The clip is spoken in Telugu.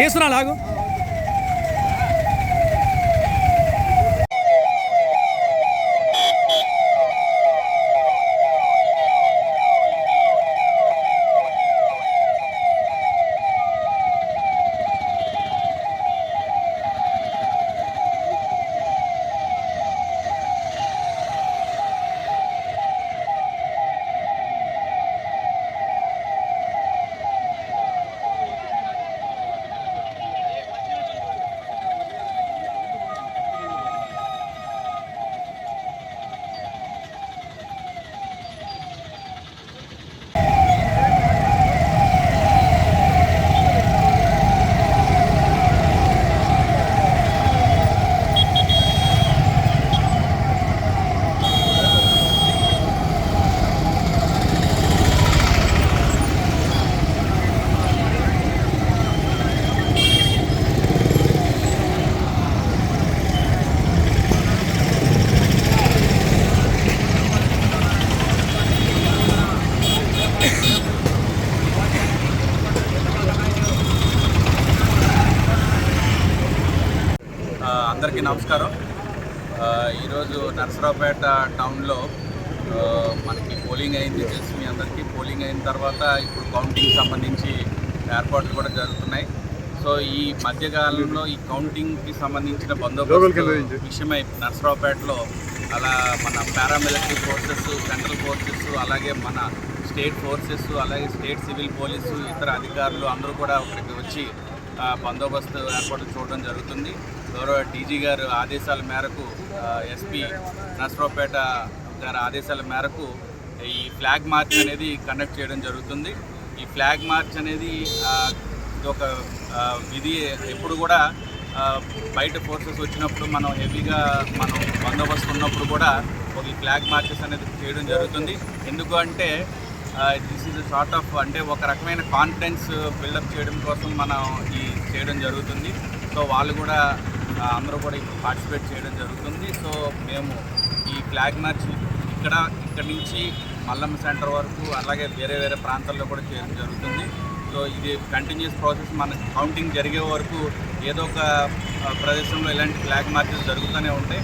తీస్తున్నా లాగు. అందరికీ నమస్కారం. ఈరోజు నరసరావుపేట టౌన్లో మనకి పోలింగ్ అయింది తెలుసు మీ అందరికీ పోలింగ్ అయిన తర్వాత ఇప్పుడు కౌంటింగ్ సంబంధించి ఏర్పాట్లు కూడా జరుగుతున్నాయి. సో ఈ మధ్యకాలంలో ఈ కౌంటింగ్కి సంబంధించిన బందోబస్తు విషయమై నరసరావుపేటలో అలా మన పారామిలిటరీ ఫోర్సెస్ సెంట్రల్ ఫోర్సెస్ అలాగే మన స్టేట్ ఫోర్సెస్ అలాగే స్టేట్ సివిల్ పోలీసు ఇతర అధికారులు అందరూ కూడా ఇక్కడికి వచ్చి బందోబస్తు ఏర్పాటు చూడడం జరుగుతుంది. గౌరవ డీజీ గారు ఆదేశాల మేరకు ఎస్పీ నసరావుపేట గారి ఆదేశాల మేరకు ఈ ఫ్లాగ్ మార్చ్ అనేది కండక్ట్ చేయడం జరుగుతుంది. ఈ ఫ్లాగ్ మార్చ్ అనేది ఇది ఒక విధి ఎప్పుడు కూడా బయట ఫోర్సెస్ వచ్చినప్పుడు మనం హెవీగా మనం బందోబస్తు ఉన్నప్పుడు కూడా ఒక ఫ్లాగ్ మార్చెస్ అనేది చేయడం జరుగుతుంది. ఎందుకు అంటే దిస్ ఈజ్ షార్ట్ ఆఫ్ అంటే ఒక రకమైన కాన్ఫిడెన్స్ బిల్డప్ చేయడం కోసం మనం ఈ చేయడం జరుగుతుంది. సో వాళ్ళు కూడా అందరూ కూడా ఇప్పుడు పార్టిసిపేట్ చేయడం జరుగుతుంది. సో మేము ఈ ఫ్లాగ్ మార్చ్ ఇక్కడ ఇక్కడ నుంచి మల్లమ్మ సెంటర్ వరకు అలాగే వేరే వేరే ప్రాంతాల్లో కూడా చేయడం జరుగుతుంది. సో ఇది కంటిన్యూస్ ప్రాసెస్ మన కౌంటింగ్ జరిగే వరకు ఏదో ఒక ప్రదేశంలో ఇలాంటి ఫ్లాగ్ మార్చెస్ జరుగుతూనే ఉంటాయి.